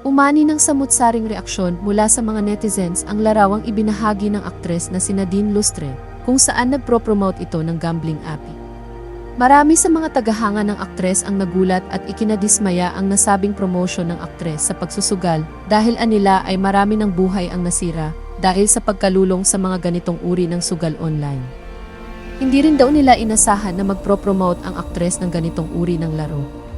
Umani ng samut-saring reaksyon mula sa mga netizens ang larawang ibinahagi ng aktres na si Nadine Lustre kung saan nagpro-promote ito ng gambling app. Marami sa mga tagahanga ng aktres ang nagulat at ikinadismaya ang nasabing promotion ng aktres sa pagsusugal dahil anila ay marami ng buhay ang nasira dahil sa pagkalulong sa mga ganitong uri ng sugal online. Hindi rin daw nila inasahan na magpro-promote ang aktres ng ganitong uri ng laro.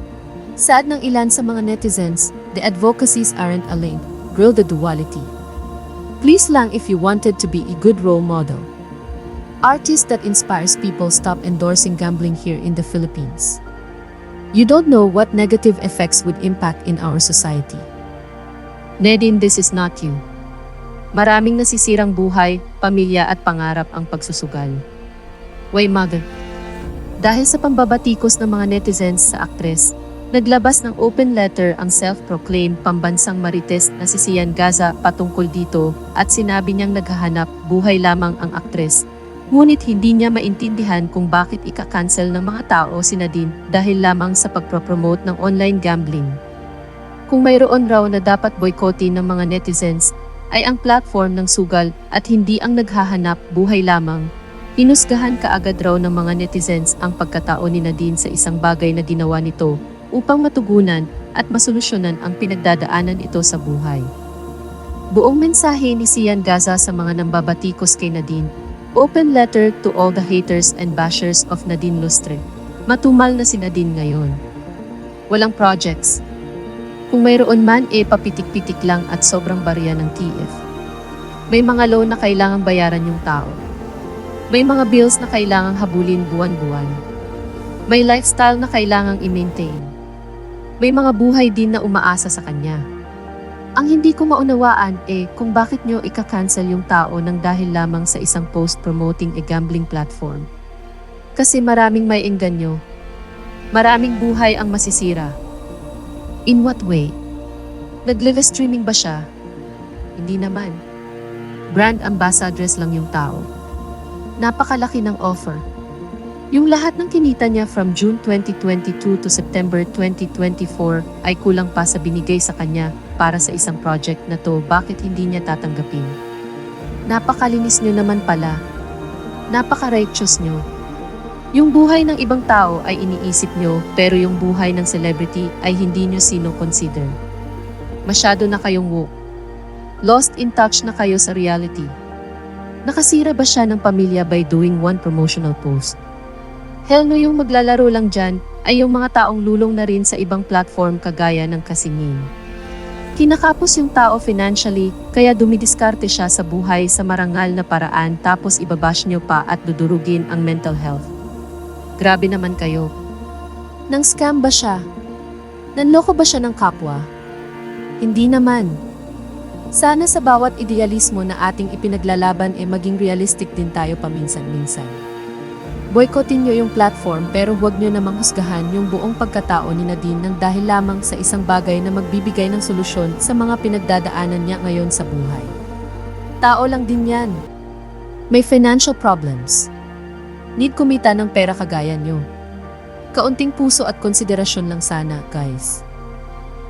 Saad ng ilan sa mga netizens, the advocacies aren't aligned, grill the duality. Please lang if you wanted to be a good role model. Artist that inspires people stop endorsing gambling here in the Philippines. You don't know what negative effects would impact in our society. Nedin, this is not you. Maraming nasisirang buhay, pamilya at pangarap ang pagsusugal. Way mother. Dahil sa pambabatikos ng mga netizens sa aktres, naglabas ng open letter ang self-proclaimed pambansang marites na si Sian Gaza patungkol dito at sinabi niyang naghahanap buhay lamang ang aktres. Ngunit hindi niya maintindihan kung bakit ika-cancel ng mga tao si Nadine dahil lamang sa pagpropromote ng online gambling. Kung mayroon raw na dapat boycottin ng mga netizens, ay ang platform ng sugal at hindi ang naghahanap buhay lamang. Hinusgahan kaagad raw ng mga netizens ang pagkatao ni Nadine sa isang bagay na ginawa nito upang matugunan at masolusyonan ang pinagdadaanan ito sa buhay. Buong mensahe ni Sian Gaza sa mga nambabatikos kay Nadine, open letter to all the haters and bashers of Nadine Lustre. Matumal na si Nadine ngayon. Walang projects. Kung mayroon man e papitik-pitik lang at sobrang barya ng TF. May mga loan na kailangang bayaran yung tao. May mga bills na kailangang habulin buwan-buwan. May lifestyle na kailangang i-maintain. May mga buhay din na umaasa sa kanya. Ang hindi ko maunawaan eh kung bakit nyo ika-cancel yung tao ng dahil lamang sa isang post promoting a gambling platform. Kasi maraming may engganyo. Maraming buhay ang masisira. In what way? Nag-live streaming ba siya? Hindi naman. Brand ambassadress lang yung tao. Napakalaki ng offer. Yung lahat ng kinita niya from June 2022 to September 2024 ay kulang pa sa binigay sa kanya para sa isang project na to bakit hindi niya tatanggapin. Napakalinis niyo naman pala. Napaka-righteous niyo. Yung buhay ng ibang tao ay iniisip niyo pero yung buhay ng celebrity ay hindi niyo sino-consider. Masyado na kayong woke. Lost in touch na kayo sa reality. Nakasira ba siya ng pamilya by doing one promotional post? Hell no yung maglalaro lang dyan ay yung mga taong lulong na rin sa ibang platform kagaya ng kasingin. Kinakapos yung tao financially kaya dumidiskarte siya sa buhay sa marangal na paraan tapos ibabash nyo pa at dudurugin ang mental health. Grabe naman kayo. Nang scam ba siya? Nanloko ba siya ng kapwa? Hindi naman. Sana sa bawat idealismo na ating ipinaglalaban e maging realistic din tayo paminsan-minsan. Boycottin nyo yung platform pero huwag nyo namang husgahan yung buong pagkatao ni Nadine ng dahil lamang sa isang bagay na magbibigay ng solusyon sa mga pinagdadaanan niya ngayon sa buhay. Tao lang din yan. May financial problems. Need kumita ng pera kagaya nyo. Kaunting puso at konsiderasyon lang sana, guys.